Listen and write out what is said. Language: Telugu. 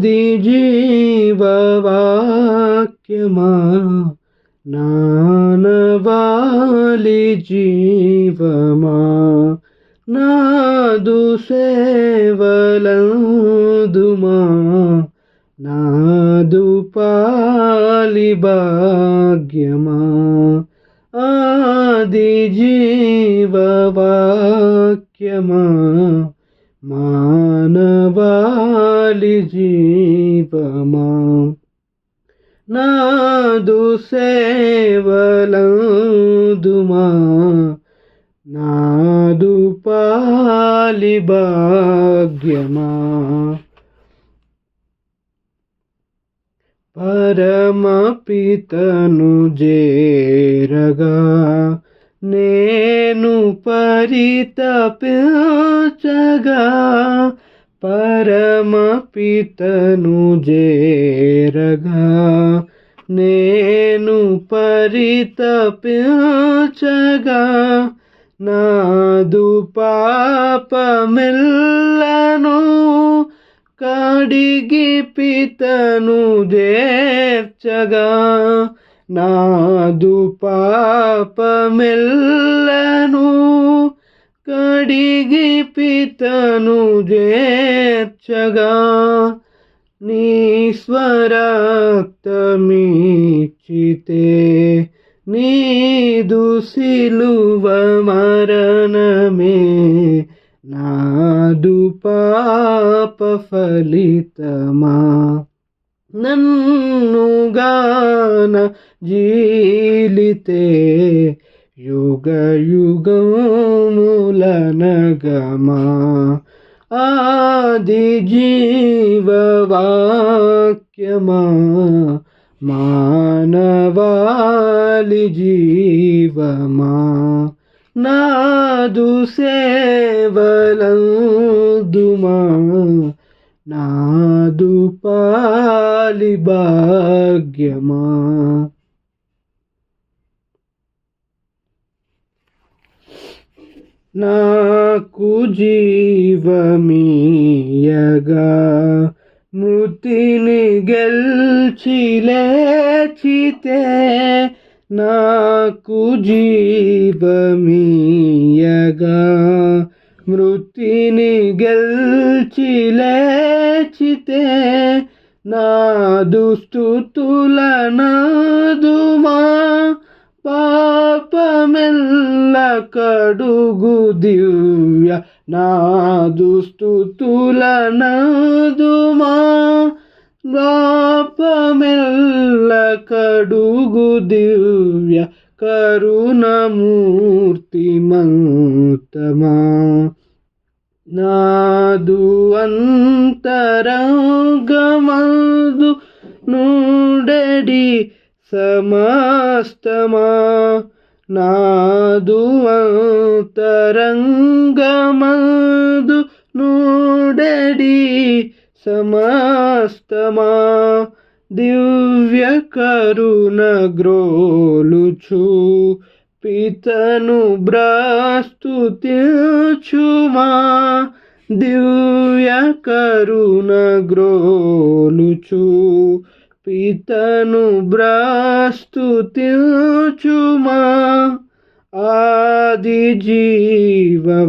ఆది జీవవాక్యమా నానవాలి జీవమా నాదు సేవలందుమా నాదు పాలి భాగ్యమా ఆది జీవమా? నాదు సేవలందుమా? నాదు పాలి భాగ్యమా? పరమపితను జేరగా నేను పరితపించగా పరమపితను జేరగా నేను పరితపించగా నాదు పాపమిల్లను కడిగి పితను జేర్చగా నాదు పాపమిల్లను కడిగి పితను చేర్చగా నీ స్వరక్తమీచితే నీదు సిలువ మరణమే నాదు పాప ఫలితమా? నన్నుగాన జీలితే యుగ యుగములనగమా ఆది జీవవాక్యమా మానవాలి జీవమా నాదు సేవలందుమా నాదు పాలి భాగ్యమా నాకు జీవమీయగా మృతిని గెల్చి లేచితే నాకు జీవమీయగా మృతిని గెల్చి లేచితే నా దుస్తుతుల నాదుమా పాపమెల్ల కడుగు దివ్య నా దుస్తుల నాదుమా. పాపమెల్ల కడుగు దివ్య కరుణమూర్తి మంతమా. నాదు అంతరంగమందు నుండెడి సమస్తమా. నాదు తరంగమందు నూడడి సమస్తమా దివ్య కరుణ గ్రోలుచు పితను బ్రాస్తుతిచుమా దివ్య కరుణ గ్రోలుచూ. పితను బ్రాస్తుతిచుమా ఆది జీవవాక్యమా